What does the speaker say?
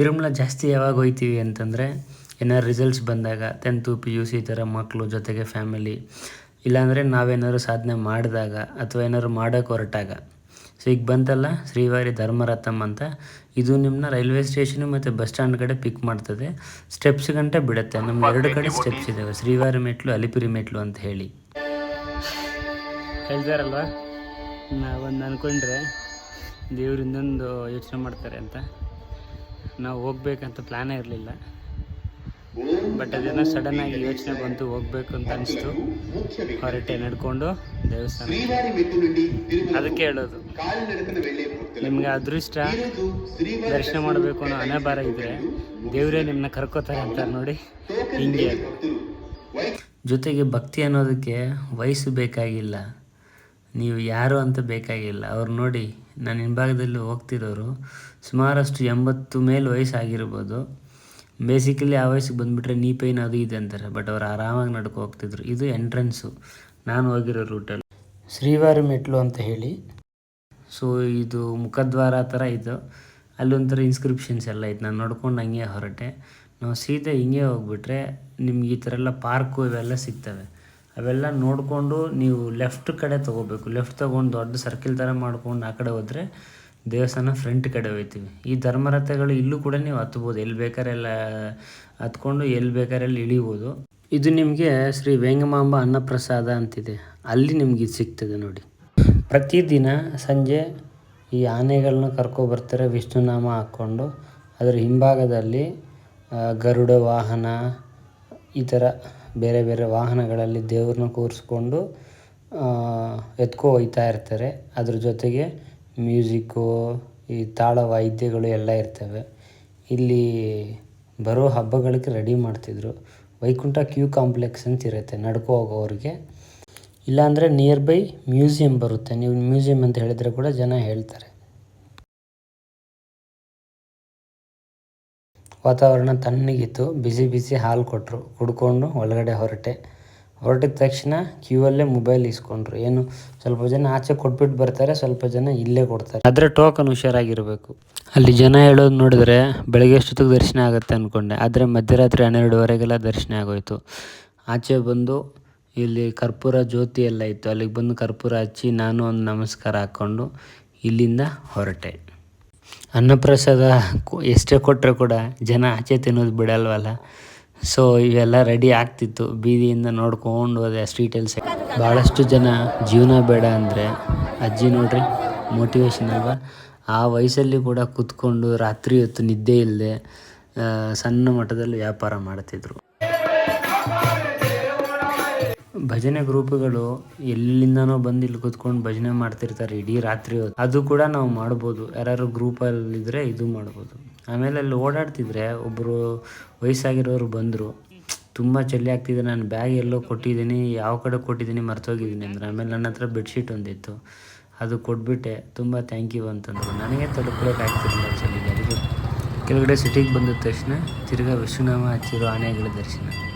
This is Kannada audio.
ತಿರುಮಲ ಜಾಸ್ತಿ ಯಾವಾಗ ಹೋಯ್ತೀವಿ ಅಂತಂದರೆ ಏನಾದ್ರು ರಿಸಲ್ಟ್ಸ್ ಬಂದಾಗ ಟೆಂತು ಪಿ ಯು ಸಿ ಥರ ಮಕ್ಕಳು ಜೊತೆಗೆ ಫ್ಯಾಮಿಲಿ ಇಲ್ಲಾಂದರೆ ನಾವೇನಾದ್ರು ಸಾಧನೆ ಮಾಡಿದಾಗ ಅಥವಾ ಏನಾದ್ರು ಮಾಡೋಕ್ಕೆ ಹೊರಟಾಗ. ಸೊ ಈಗ ಬಂತಲ್ಲ ಶ್ರೀವಾರಿ ಧರ್ಮರಥಮ್ ಅಂತ. ಇದು ನಿಮ್ಮನ್ನ ರೈಲ್ವೆ ಸ್ಟೇಷನು ಮತ್ತು ಬಸ್ ಸ್ಟ್ಯಾಂಡ್ ಕಡೆ ಪಿಕ್ ಮಾಡ್ತದೆ. ಸ್ಟೆಪ್ಸ್ ಗಂಟೆ ಬಿಡುತ್ತೆ. ನಮ್ಮ ಎರಡು ಕಡೆ ಸ್ಟೆಪ್ಸ್ ಇದ್ದಾವೆ ಶ್ರೀವಾರಿ ಮೆಟ್ಲು, ಅಲಿಪಿರಿ ಮೆಟ್ಲು ಅಂತ ಹೇಳಿ. ಹೇಳ್ತಾರಲ್ವ ನಾವೊಂದು ಅಂದ್ಕೊಂಡ್ರೆ ದೇವ್ರು ಇನ್ನೊಂದು ಯೋಚನೆ ಮಾಡ್ತಾರೆ ಅಂತ. ನಾವು ಹೋಗ್ಬೇಕಂತ ಪ್ಲ್ಯಾನೇ ಇರಲಿಲ್ಲ. ಬಟ್ ಅದೇನೋ ಆಗಿ ಯೋಚನೆ ಬಂತು, ಹೋಗ್ಬೇಕು ಅಂತ ಅನಿಸ್ತು. ಹೊರಟೆ ನಡ್ಕೊಂಡು ದೇವಸ್ಥಾನ ಅದಕ್ಕೆ ಹೇಳೋದು. ನಿಮ್ಗೆ ಅದೃಷ್ಟ ದರ್ಶನ ಮಾಡಬೇಕು ಅನ್ನೋ ಹಣೆ ಬಾರ ಇದ್ರೆ ದೇವರೇ ನಿಮ್ಮನ್ನ ಕರ್ಕೋತಾರೆ ಅಂತಾರೆ ನೋಡಿ, ಹಿಂಗೆ. ಜೊತೆಗೆ ಭಕ್ತಿ ಅನ್ನೋದಕ್ಕೆ ವಯಸ್ಸು ಬೇಕಾಗಿಲ್ಲ. ನೀವು ಯಾರು ಅಂತ ಬೇಕಾಗಿಲ್ಲ. ಅವ್ರು ನೋಡಿ, ನಾನು ಹಿಂಭಾಗದಲ್ಲಿ ಹೋಗ್ತಿರೋರು ಸುಮಾರಷ್ಟು ಎಂಬತ್ತು ಮೇಲೆ ವಯಸ್ಸಾಗಿರ್ಬೋದು. ಬೇಸಿಕಲಿ ಆ ವಯಸ್ಸಿಗೆ ಬಂದುಬಿಟ್ರೆ ನೀ ಪೈನ್ ಅದು ಇದೆ ಅಂತಾರೆ. ಬಟ್ ಅವ್ರು ಆರಾಮಾಗಿ ನಡ್ಕೊ ಹೋಗ್ತಿದ್ರು. ಇದು ಎಂಟ್ರೆನ್ಸು ನಾನು ಹೋಗಿರೋ ರೂಟಲ್ಲಿ ಶ್ರೀವಾರಿ ಮೆಟ್ಲು ಅಂತ ಹೇಳಿ. ಸೊ ಇದು ಮುಖದ್ವಾರ ಥರ ಇದು. ಅಲ್ಲೊಂಥರ ಇನ್ಸ್ಕ್ರಿಪ್ಷನ್ಸ್ ಎಲ್ಲ ಇತ್ತು. ನಾನು ನೋಡ್ಕೊಂಡು ಹಂಗೆ ಹೊರಟೆ. ನಾವು ಸೀದಾ ಹಿಂಗೆ ಹೋಗ್ಬಿಟ್ರೆ ನಿಮ್ಗೆ ಈ ಥರ ಎಲ್ಲ ಪಾರ್ಕು ಇವೆಲ್ಲ ಸಿಗ್ತವೆ. ಅವೆಲ್ಲ ನೋಡಿಕೊಂಡು ನೀವು ಲೆಫ್ಟ್ ಕಡೆ ತೊಗೋಬೇಕು. ಲೆಫ್ಟ್ ತೊಗೊಂಡು ದೊಡ್ಡ ಸರ್ಕಲ್ ಥರ ಮಾಡ್ಕೊಂಡು ಆ ಕಡೆ ಹೋದರೆ ದೇವಸ್ಥಾನ ಫ್ರಂಟ್ ಕಡೆ ಹೋಗ್ತೀವಿ ಈ ಧರ್ಮರಥಗಳು ಇಲ್ಲೂ ಕೂಡ ನೀವು ಹತ್ಬೋದು. ಎಲ್ಲಿ ಬೇಕಾರೆಲ್ಲ ಹತ್ಕೊಂಡು ಎಲ್ಲಿ ಬೇಕಾರೆಲ್ಲ ಇಳಿಬೋದು. ಇದು ನಿಮಗೆ ಶ್ರೀ ವೇಂಗಮಾಂಬ ಅನ್ನಪ್ರಸಾದ ಅಂತಿದೆ. ಅಲ್ಲಿ ನಿಮ್ಗೆ ಇದು ಸಿಗ್ತದೆ ನೋಡಿ. ಪ್ರತಿದಿನ ಸಂಜೆ ಈ ಆನೆಗಳನ್ನ ಕರ್ಕೊಬರ್ತಾರೆ ವಿಷ್ಣುನಾಮ ಹಾಕ್ಕೊಂಡು. ಅದರ ಹಿಂಭಾಗದಲ್ಲಿ ಗರುಡ ವಾಹನ, ಈ ಥರ ಬೇರೆ ಬೇರೆ ವಾಹನಗಳಲ್ಲಿ ದೇವ್ರನ್ನ ಕೂರಿಸ್ಕೊಂಡು ಎತ್ಕೊ ಹೋಗ್ತಾ ಇರ್ತಾರೆ. ಅದ್ರ ಜೊತೆಗೆ ಮ್ಯೂಸಿಕ್ಕು, ಈ ತಾಳ ವಾಯಿದ್ಯಗಳು ಎಲ್ಲ ಇರ್ತವೆ. ಇಲ್ಲಿ ಬರೋ ಹಬ್ಬಗಳಿಗೆ ರೆಡಿ ಮಾಡ್ತಿದ್ರು. ವೈಕುಂಠ ಕ್ಯೂ ಕಾಂಪ್ಲೆಕ್ಸ್ ಅಂತ ಇರುತ್ತೆ, ನಡ್ಕೊ ಹೋಗೋರಿಗೆ. ಇಲ್ಲಾಂದರೆ ನಿಯರ್ ಬೈ ಮ್ಯೂಸಿಯಂ ಬರುತ್ತೆ. ನೀವು ಮ್ಯೂಸಿಯಂ ಅಂತ ಹೇಳಿದರೆ ಕೂಡ ಜನ ಹೇಳ್ತಾರೆ. ವಾತಾವರಣ ತಣ್ಣಗಿತ್ತು. ಬಿಸಿ ಬಿಸಿ ಹಾಲು ಕೊಟ್ಟರು ಕುಡ್ಕೊಂಡು ಒಳಗಡೆ ಹೊರಟೆ. ಹೊರಟಿದ ತಕ್ಷಣ ಕ್ಯೂವಲ್ಲೇ ಮೊಬೈಲ್ ಇಸ್ಕೊಂಡ್ರು. ಏನು, ಸ್ವಲ್ಪ ಜನ ಆಚೆ ಕೊಟ್ಬಿಟ್ಟು ಬರ್ತಾರೆ, ಸ್ವಲ್ಪ ಜನ ಇಲ್ಲೇ ಕೊಡ್ತಾರೆ. ಆದರೆ ಟೋಕನ್ ಹುಷಾರಾಗಿರಬೇಕು. ಅಲ್ಲಿ ಜನ ಹೇಳೋದು ನೋಡಿದ್ರೆ ಬೆಳಗ್ಗೆ ಅಷ್ಟೊತ್ತಿಗೆ ದರ್ಶನ ಆಗುತ್ತೆ ಅಂದ್ಕೊಂಡೆ ಆದರೆ ಮಧ್ಯರಾತ್ರಿ ಹನ್ನೆರಡುವರೆಗೆಲ್ಲ ದರ್ಶನ ಆಗೋಯ್ತು. ಆಚೆ ಬಂದು ಇಲ್ಲಿ ಕರ್ಪೂರ ಜ್ಯೋತಿ ಎಲ್ಲ ಇತ್ತು. ಅಲ್ಲಿಗೆ ಬಂದು ಕರ್ಪೂರ ಹಚ್ಚಿ ನಾನು ಒಂದು ನಮಸ್ಕಾರ ಹಾಕ್ಕೊಂಡು ಇಲ್ಲಿಂದ ಹೊರಟೆ. ಅನ್ನಪ್ರಸಾದ ಎಷ್ಟೇ ಕೊಟ್ಟರೆ ಕೂಡ ಜನ ಆಚೆ ತಿನ್ನೋದು ಬಿಡಲ್ವಲ್ಲ. ಸೊ ಇವೆಲ್ಲ ರೆಡಿ ಆಗ್ತಿತ್ತು. ಬೀದಿಯಿಂದ ನೋಡ್ಕೊಂಡು ಹೋದೆ ಸ್ಟ್ರೀಟಲ್ಲಿ ಸೈ ಭಾಳಷ್ಟು ಜನ ಜೀವನ ಬೇಡ ಅಂದರೆ, ಅಜ್ಜಿ ನೋಡ್ರಿ ಮೋಟಿವೇಶನ್ ಅಲ್ವಾ? ಆ ವಯಸ್ಸಲ್ಲಿ ಕೂಡ ಕೂತ್ಕೊಂಡು ರಾತ್ರಿ ಹೊತ್ತು ನಿದ್ದೆ ಇಲ್ಲದೆ ಸಣ್ಣ ಮಟ್ಟದಲ್ಲಿ ವ್ಯಾಪಾರ ಮಾಡ್ತಿದ್ರು. ಭಜನೆ ಗ್ರೂಪ್ಗಳು ಎಲ್ಲಿಂದನೋ ಬಂದು ಇಲ್ಲಿ ಕುತ್ಕೊಂಡು ಭಜನೆ ಮಾಡ್ತಿರ್ತಾರೆ ಇಡೀ ರಾತ್ರಿ ಹೊತ್ತು. ಅದು ಕೂಡ ನಾವು ಮಾಡ್ಬೋದು. ಯಾರು ಗ್ರೂಪಲ್ಲಿದ್ದರೆ ಇದು ಮಾಡ್ಬೋದು. ಆಮೇಲೆ ಅಲ್ಲಿ ಓಡಾಡ್ತಿದ್ರೆ ಒಬ್ಬರು ವಯಸ್ಸಾಗಿರೋರು ಬಂದರು. ತುಂಬ ಚಳಿ ಆಗ್ತಿದೆ. ನಾನು ಬ್ಯಾಗ್ ಎಲ್ಲೋ ಕೊಟ್ಟಿದ್ದೀನಿ, ಯಾವ ಕಡೆ ಕೊಟ್ಟಿದ್ದೀನಿ ಮರ್ತೋಗಿದ್ದೀನಿ ಅಂದ್ರೆ ಆಮೇಲೆ ನನ್ನ ಹತ್ರ ಬೆಡ್ಶೀಟ್ ಒಂದಿತ್ತು. ಅದು ಕೊಟ್ಬಿಟ್ಟೆ. ತುಂಬ ಥ್ಯಾಂಕ್ ಯು ಅಂತಂದರು. ನನಗೆ ಚಳಿಗೆ ಅದಕ್ಕೆ ಕೆಳಗಡೆ ಸಿಟಿಗೆ ಬಂದ ತಕ್ಷಣ ತಿರ್ಗಾ ವಿಶ್ವನಾಮ ಹಚ್ಚಿರೋ ಆನೆಗಳ ದರ್ಶನ.